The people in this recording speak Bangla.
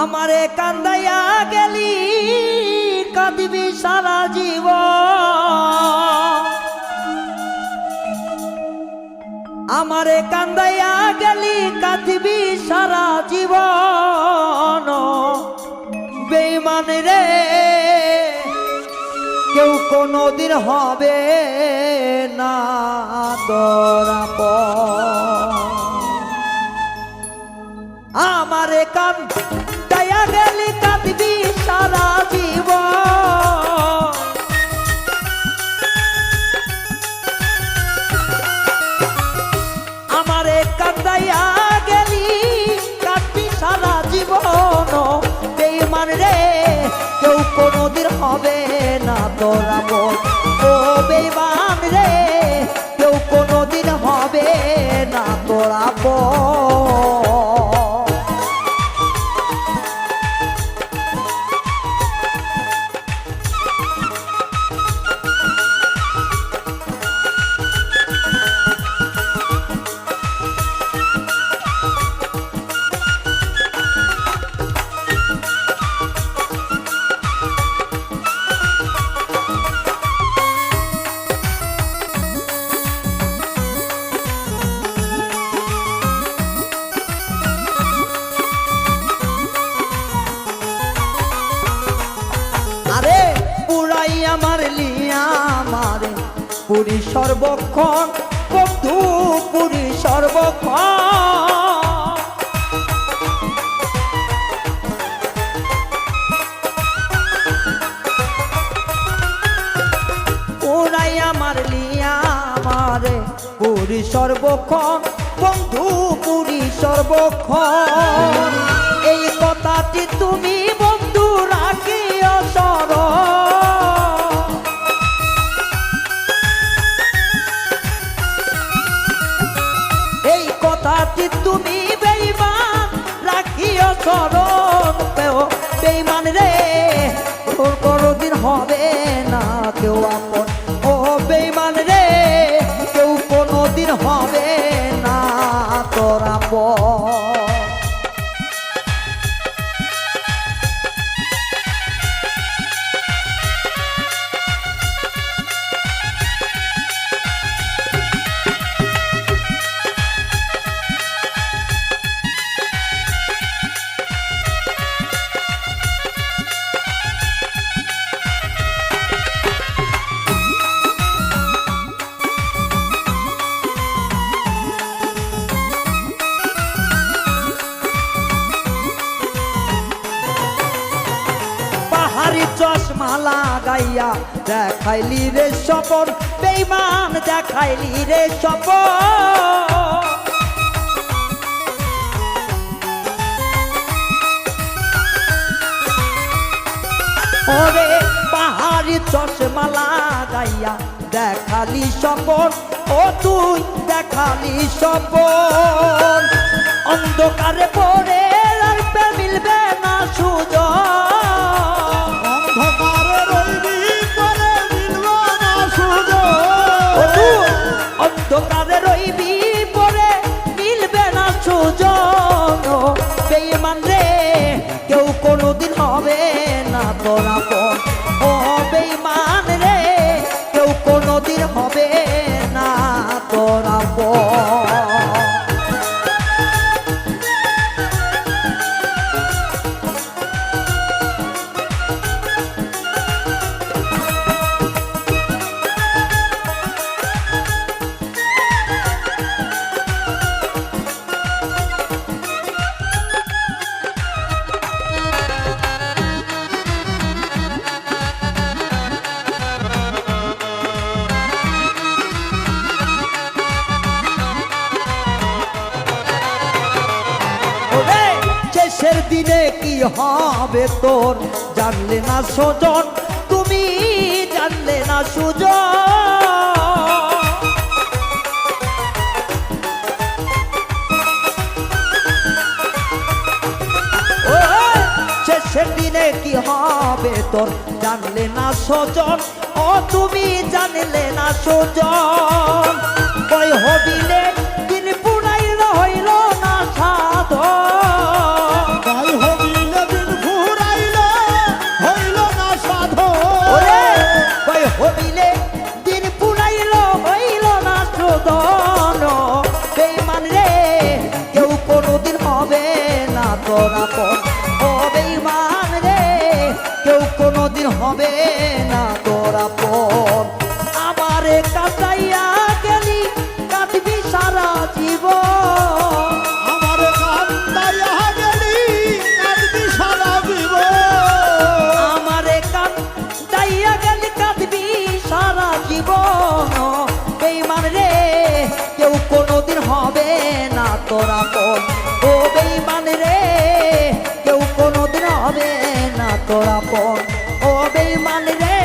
আমারে কান্দাইয়া গেলি, কাঁদিবি সারা জীব আমারে কান্দাইয়া গেলি, কাঁদিবি সারা জীবন। বেইমান রে, কেউ কোনোদিন হবে না তোরা আমারে কান দয়া গেলি কাঁদবি সারা জীবন। আমারে কান্দাইয়া গেলি কাঁদবি সারা জীবন। বেইমান রে, কেউ কোনোদিন হবে না তোরা বল সর্বক্ষণ বন্ধু পুরী সর্বক্ষণ সর্বক্ষণ বন্ধু পুরী সর্বক্ষণ এই কথাটি তুমি বন্ধু রাখিও স্মরণ স্মরণ পেও, বেইমান রে। তোর কোনোদিন হবে না কেউ আপন। ও বেইমান রে, কেউ কোনোদিন হবে না তোর আপন। চশমা লাগাইয়া দেখাইলি রে সপন বেইমান দেখাইলি রে সপন ওরে পাহাড়ি চশমা লাগাইয়া দেখালি সপন ও তুই দেখালি সপন অন্ধকারে পড়ে আর মিলবে ও শেষের দিনে কি হবে তোর? জানলে না সজন, তুমি জানলে না সুজন। শেষের দিনে কি হবে তোর? জানলে না সজন, ও তুমি জানলে না সজন। কই হবিলে দিন পুরাই কেউ কোনোদিন হবে না তোরা পর। হবে ইমান রে, কেউ কোনোদিন হবে না তোরা পর। আমারে কাটাইয়া গেলি কাটবি সারা জীবন। আমারে কাটাইয়া গেলি কাটবি সারা জীবন। আমারে কাটাইয়া গেলি কাটবি সারা জীবন। তোরা আপন ও বেইমান রে কেউ কোনোদিন হবে না তোর আপন ও বেইমান রে